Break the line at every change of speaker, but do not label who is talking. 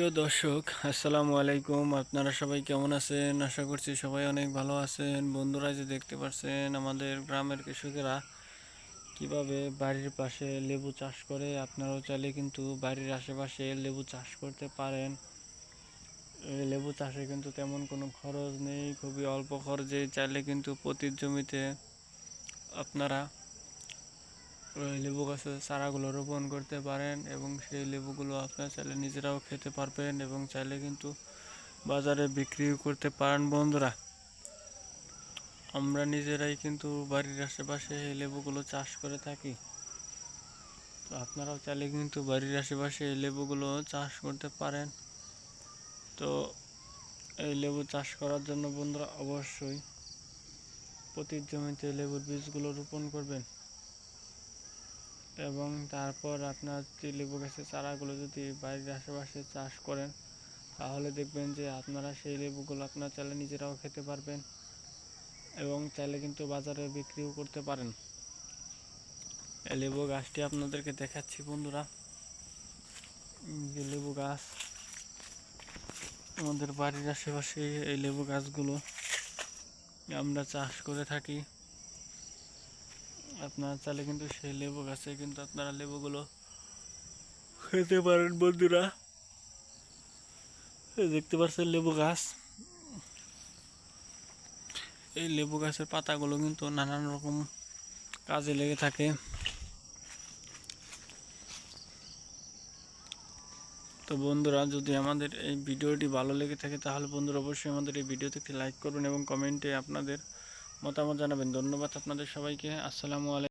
প্রিয় দর্শক, আসসালামু আলাইকুম। আপনারা সবাই কেমন আছেন? আশা করছি সবাই অনেক ভালো আছেন। বন্ধুরা যে দেখতে পাচ্ছেন, আমাদের গ্রামের কৃষকেরা কীভাবে বাড়ির পাশে লেবু চাষ করে, আপনারাও চাইলে কিন্তু বাড়ির আশেপাশে লেবু চাষ করতে পারেন। লেবু চাষে কিন্তু তেমন কোনো খরচ নেই, খুবই অল্প খরচে। চাইলে কিন্তু প্রতি জমিতে আপনারা লেবু গাছের চারাগুলো রোপণ করতে পারেন এবং সেই লেবুগুলো আপনারা চাইলে নিজেরাও খেতে পারবেন এবং চাইলে কিন্তু বাজারে বিক্রিও করতে পারেন বন্ধুরা। আমরা নিজেরাই কিন্তু বাড়ির আশেপাশে এই লেবুগুলো চাষ করে থাকি। তো আপনারাও চাইলে কিন্তু বাড়ির আশেপাশে এই লেবুগুলো চাষ করতে পারেন। তো এই লেবু চাষ করার জন্য বন্ধুরা অবশ্যই প্রতি জমিতে লেবুর বীজগুলো রোপণ করবেন। এবং তারপর আপনার যে লেবু গাছের চারাগুলো যদি বাড়ির আশেপাশে চাষ করেন, তাহলে দেখবেন যে আপনারা সেই লেবুগুলো আপনার চাইলে নিজেরাও খেতে পারবেন এবং চাইলে কিন্তু বাজারে বিক্রিও করতে পারেন। এই লেবু গাছটি আপনাদেরকে দেখাচ্ছি বন্ধুরা। যে লেবু গাছ, আমাদের বাড়ির আশেপাশে এই লেবু গাছগুলো আমরা চাষ করে থাকি। আপনারা চাইলে কিন্তু সেই লেবু গাছে কিন্তু আপনারা লেবুগুলো খেতে পারেন, বন্ধুরা। দেখতে পাচ্ছেন লেবু গাছ। এই লেবু গাছের পাতাগুলো কিন্তু নানান রকম কাজে লেগে থাকে। তো বন্ধুরা, যদি আমাদের এই ভিডিওটি ভালো লেগে থাকে, তাহলে বন্ধুরা অবশ্যই আমাদের এই ভিডিওতে একটি লাইক করবেন এবং কমেন্টে আপনাদের মতামত জানাবেন। ধন্যবাদ আপনাদের সবাইকে। আসসালামু আলাইকুম।